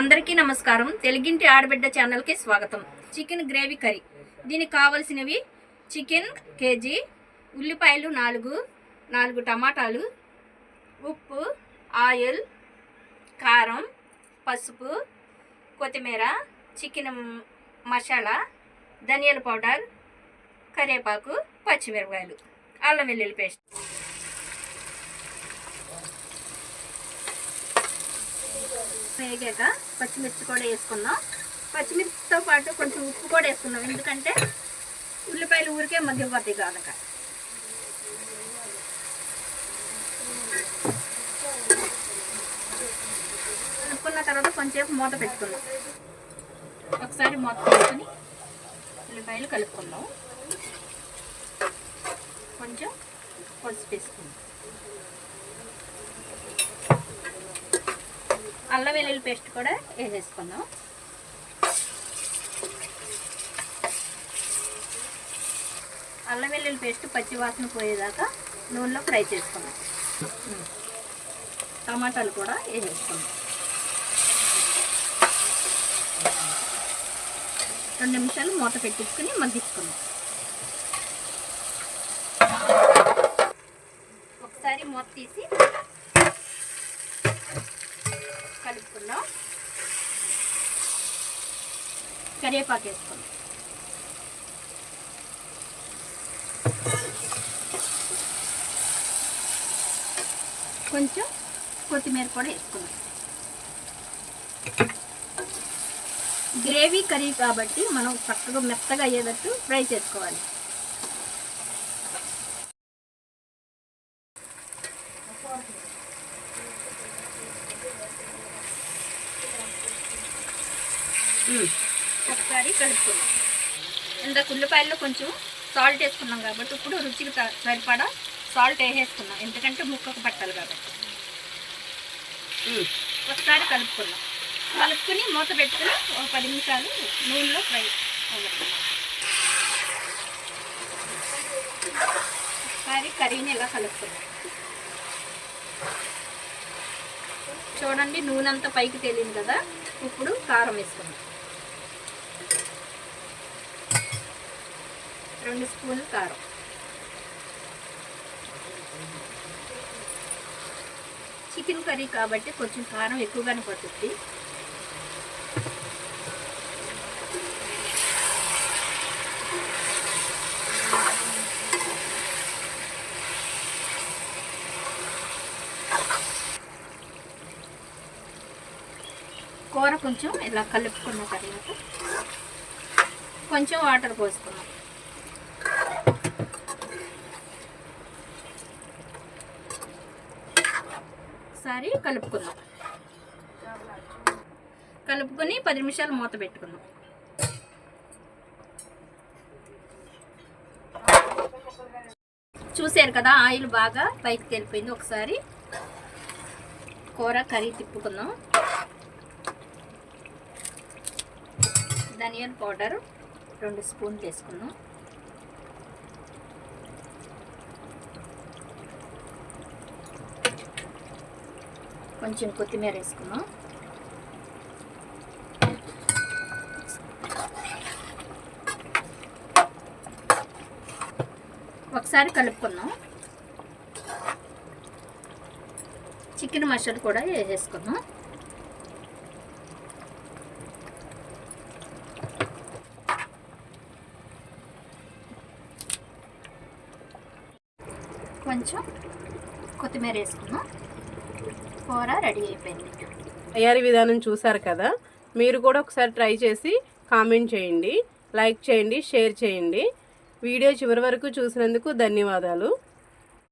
అందరికీ నమస్కారం. తెలుగింటి ఆడబిడ్డ ఛానల్కి స్వాగతం. Chicken gravy curry. దీనికి కావలసినవి చికెన్ కేజీ ఉల్లిపాయలు నాలుగు నాలుగు టమాటాలు ఉప్పు ఆయిల్ కారం పసుపు కొత్తిమీర చికెన్ మసాలా ధనియాల పౌడర్ కరివేపాకు పచ్చిమిరపకాయలు అల్లం వెల్లుల్లి పేస్ట్. వేగాక పచ్చిమిర్చి కూడా వేసుకుందాం. పచ్చిమిర్చితో పాటు కొంచెం ఉప్పు కూడా వేసుకుందాం. ఎందుకంటే ఉల్లిపాయలు ఊరికే మగ్గిపోతాయి కనుక కలుపుకున్న తర్వాత కొంచెంసేపు మూత పెట్టుకుందాం. ఒకసారి మూత పెట్టుకుని ఉల్లిపాయలు కలుపుకుందాం. కొంచెం పసుపు వేసుకుందాం. అల్లం వెల్లుల్లి పేస్ట్ కూడా వేసేసుకుందాం. అల్లం వెల్లుల్లి పేస్ట్ పచ్చివాసన పోయేదాకా నూనెలో ఫ్రై చేసుకున్నాం టమాటాలు కూడా వేసేసుకున్నాం రెండు నిమిషాలు మూత పెట్టించుకుని మగ్గించుకున్నాం ఒకసారి మూత తీసి వేసుకుందాం. కరివేపాకు వేసుకుందాం కొంచెం కొత్తిమీర కూడా వేసుకుందాం. గ్రేవీ కర్రీ కాబట్టి మనం చక్కగా మెత్తగా అయ్యేటట్టు ఫ్రై చేసుకోవాలి. ఒకసారి కలుపుకుందాం. ఇందాక ఉల్లిపాయల్లో కొంచెం సాల్ట్ వేసుకున్నాం కాబట్టి ఇప్పుడు రుచికి సరిపడా సాల్ట్ వేసేసుకున్నాం ఎందుకంటే ముక్కకు పట్టాలి కాబట్టి. ఒకసారి కలుపుకున్నాం కలుపుకుని మూత పెట్టుకుని ఒక పది నిమిషాలు నూనెలో ఫ్రై అవ్వట్టున్నాం ఒకసారి కర్రీని ఇలా కలుపుకున్నాం చూడండి నూనె అంతా పైకి తేలింది కదా. ఇప్పుడు కారం వేసుకున్నాం రెండు స్పూన్లు కారం. చికెన్ కర్రీ కాబట్టి కొంచెం కారం ఎక్కువగానే పడుతుంది. కూర కొంచెం ఇలా కలుపుకున్న తర్వాత కొంచెం వాటర్ పోసుకున్నాం ఒకసారి కలుపుకుందాం. కలుపుకొని పది నిమిషాలు మూత పెట్టుకుందాం. చూసారు కదా ఆయిల్ బాగా పైకి తెలిపోయింది. ఒకసారి కూర కర్రీ తిప్పుకుందాం. ధనియాల పౌడర్ రెండు స్పూన్లు వేసుకుందాం. కొంచెం కొత్తిమీర వేసుకున్నాం ఒకసారి కలుపుకున్నాం చికెన్ మసాలా కూడా వేసేసుకున్నాం కొంచెం కొత్తిమీర వేసుకున్నాం కూర రెడీ అయిపోయింది. తయారీ విధానం చూసారు కదా? మీరు కూడా ఒకసారి ట్రై చేసి కామెంట్ చేయండి లైక్ చేయండి షేర్ చేయండి. వీడియో చివరి వరకు చూసినందుకు ధన్యవాదాలు.